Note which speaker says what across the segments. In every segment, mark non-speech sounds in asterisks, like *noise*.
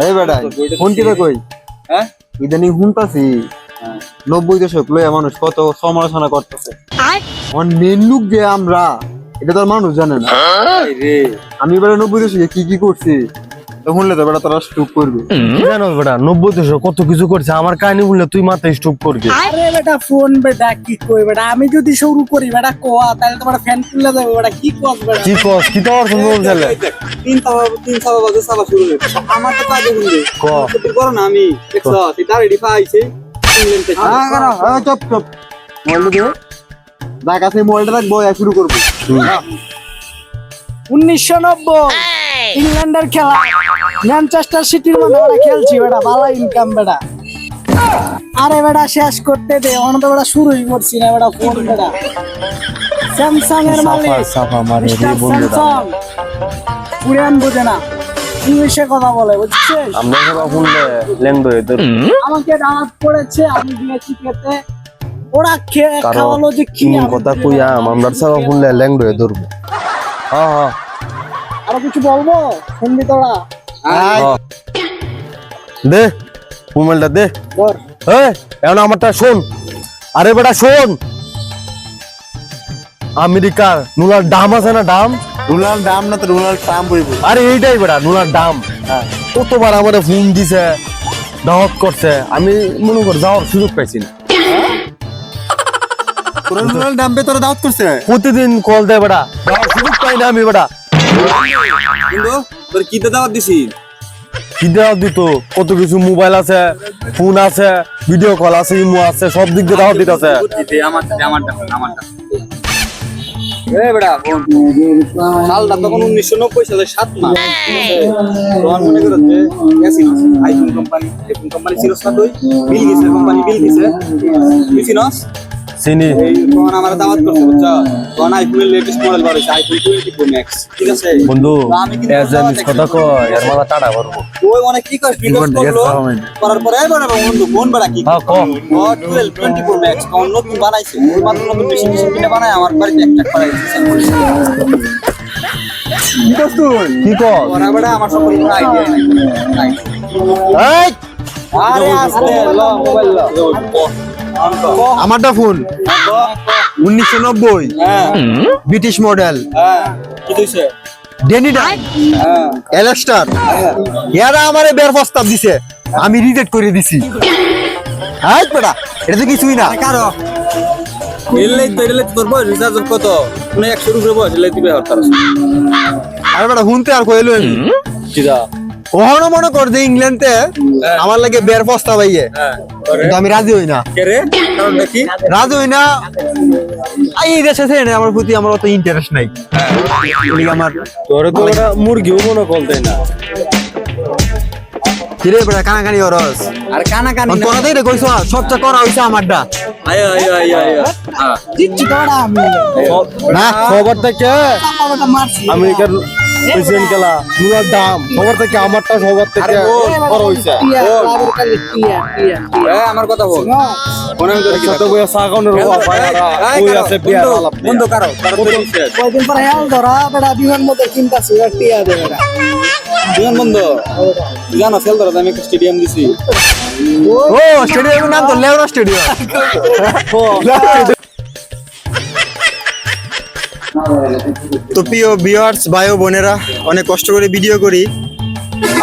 Speaker 1: এই বেটা ফোন কই?
Speaker 2: হ্যাঁ?
Speaker 1: ইদানিং শুনতাছি নব্বই দশক লইয়া মানুষ কত সমালোচনা করতেছে। অন মেন লুক যে আমরা এটা তো আর মানুষ জানে না। আমি এবারে নব্বই দশকে কি কি করছি? শুনলে তো বেটা তারা স্টুপ করবে।
Speaker 3: জানো বেটা? নব্বই দেশ কত কিছু করছে? আমার কাহিনী বললে তুই মাথায় স্ট্রোক করবি।
Speaker 4: আরে বেটা ফোন বেটা কি কই বেটা? আমি যদি শুরু করি বেটা কোয়া তাহলে তোমার ফ্যান খুলে যাবে বেটা কি কস বেটা?
Speaker 3: কি কস? কি তো অর্থ বলছিলে
Speaker 2: তিন সাবা তিন সাবা বাজে সাবা শুরু আমার তো কাজে শুনবে
Speaker 3: ক?
Speaker 2: করো না আমি দেখছ তুই রেডি পাইছে। ইংল্যান্ড থেকে
Speaker 1: হ্যাঁ, কেন? এই, চুপ চুপ। মোবাইলটা দে। যার কাছে মোবাইলটা রাখব শুরু করব।
Speaker 4: উনিশশো নব্বই। ইংল্যান্ডের খেলা। ম্যানচেস্টার সিটির মধ্যে বেটা খেলছি বেটা ভালো ইনকাম বেটা। আরে বেটা শেষ করতে দে অন্য তো বেটা শুরুই করছি না বেটা ফোন বেটা। স্যামসাং এর মালিক
Speaker 3: সাফা মারে রে
Speaker 4: মিস্টার
Speaker 3: বন্ধুরা
Speaker 4: স্যামসাং পুরান বোঝে না ইংলিশে কথা বলে বুঝছিস?
Speaker 3: আমরা সব শুনলে ল্যাংড হয়ে তোর
Speaker 4: আমাকে দাওয়াত করেছে আমি দিয়েছি খেতে। ওরা খেয়ে খাওয়ালো যে কি
Speaker 3: কথা কইয়া আমরা সব শুনলে ল্যাংড হয়ে ধরবো। হ্যাঁ হ্যাঁ।
Speaker 4: আরও কিছু বলব? শুনবি তোরা।
Speaker 3: দে মোবাইলটা দে। এখন আমারটা শোন। আরে বেটা শোন। আমেরিকার নুলার দাম আছে না দাম?
Speaker 1: রুলার দাম না তো রুলার ট্রাম্প হইব
Speaker 3: আরে এইটাই বেটা নুলার দাম। কতবার আমার ফোন দিছে দাওয়াত করছে আমি মনে কর যাওয়ার সুযোগ পাইছি না।
Speaker 1: তোরা রুলার দাম দাওয়াত করছে?
Speaker 3: প্রতিদিন কল দেয় বেটা যাওয়ার সুযোগ পাই না আমি বেটা।
Speaker 2: কিন্তু তোর কি দাওয়াত দিছি?
Speaker 3: কি দেওয়া দিত? কত কিছু মোবাইল আছে ফোন আছে ভিডিও কল আছে ইমো আছে সব দিক দিয়ে দাওয়াত দিতেছে।
Speaker 2: আমার আমারটা আমারটা সালটা তখন উনিশশো নব্বই সালে সাত মাস। তখন মনে করো যে আইফোন কোম্পানি আইফোন কোম্পানি ছিল বিল গেছে কোম্পানি বিল গেছে। বুঝছিনস
Speaker 3: চিনি।
Speaker 2: তখন আমার দাওয়াত করছে বুঝছ? তখন আইফোনের লেটেস্ট মডেল বার হয়েছে আইফোন টোয়েন্টি প্রো ম্যাক্স ঠিক আছে?
Speaker 3: বন্ধু এজ মিস কথা কয় এর মাথা টাটা করব।
Speaker 2: ওই অনেক কি কর বিকজ করল? করার পরে এবার বন্ধু কোন বেড়া কি?
Speaker 3: হ্যাঁ, ক।
Speaker 2: ও 12 24 ম্যাক্স কোন নতুন বানাইছে। ওই মাত্র নতুন মেশিন মেশিন কিনে বানায় আমার বাড়িতে একটা
Speaker 1: তুই?
Speaker 3: কি কর?
Speaker 2: ওরা বেড়া আমার সব আইডিয়া নাই। আরে আস্তে ল মোবাইল ল।
Speaker 1: আমারটা ফোন। উনিশশো নব্বই। British model. ডেনিডা এলাস্টার এরা আমারে বের প্রস্তাব দিছে। আমি রিজেক্ট করে দিছি। হাই পেড়া এটা তো কিছুই না।
Speaker 2: কারও এলে তো এলে তোর বয়স রিচার্জ কত মানে 100 রুপে বয়স এলে। দিবে হর
Speaker 1: বেটা শুনতে আর কইলো কখনো মনে কর যে ইংল্যান্ডে আমার লাগে বের প্রস্তাব আইয়ে
Speaker 2: হ্যাঁ
Speaker 1: কিন্তু আমি রাজি হই না।
Speaker 2: রে?
Speaker 1: রাজি হই না। এই দেশে থেকে আমার প্রতি আমার অত ইন্টারেস্ট নাই। আমার
Speaker 3: তোরে তো ওরা মুরগিও মনে কল দেয় না।
Speaker 1: কিরে বেটা কানাকানি অরস
Speaker 2: আর কানা কানি না।
Speaker 1: তোরা দেখে কইছ সবচেয়ে করা হইছে আমারটা।
Speaker 2: আয় আয় আয় আয় হ্যাঁ
Speaker 4: আমি।
Speaker 1: না।
Speaker 3: থেকে আমেরিকার প্রেসিডেন্ট খেলা দাম সবার থেকে আমারটা সবার থেকে বড় হইছে।
Speaker 2: আমার কথা বল। মনে
Speaker 3: সাগনের পায়রা কই আছে বিয়ার আলাপ
Speaker 2: বন্ধ কারও
Speaker 4: কয়দিন পরে হেল ধরা বেটা বিমান মধ্যে এবার টিয়া দে বেটা।
Speaker 2: বিমান বন্ধ? জানো সেল ধরো আমি একটা স্টেডিয়াম দিছি।
Speaker 1: ও স্টেডিয়ামের নাম তো লেওরা স্টেডিয়াম *laughs* তো প্রিয় ভিউয়ার্স ভাই ও বোনেরা অনেক কষ্ট করে ভিডিও করি।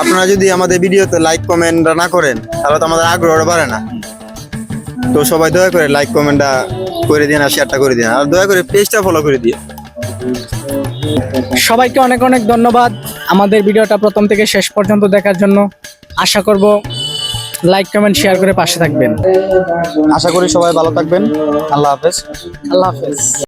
Speaker 1: আপনারা যদি আমাদের ভিডিওতে লাইক কমেন্ট না করেন তাহলে তো আমাদের আগ্রহটা বাড়ে না। তো সবাই দয়া করে লাইক কমেন্টটা করে দিন আর শেয়ারটা করে দিন আর দয়া করে পেজটা ফলো করে দিয়ে
Speaker 4: সবাইকে অনেক অনেক ধন্যবাদ আমাদের ভিডিওটা প্রথম থেকে শেষ পর্যন্ত দেখার জন্য। আশা করব লাইক কমেন্ট শেয়ার করে পাশে থাকবেন।
Speaker 1: আশা করি সবাই ভালো থাকবেন। আল্লাহ হাফেজ।
Speaker 4: আল্লাহ হাফেজ।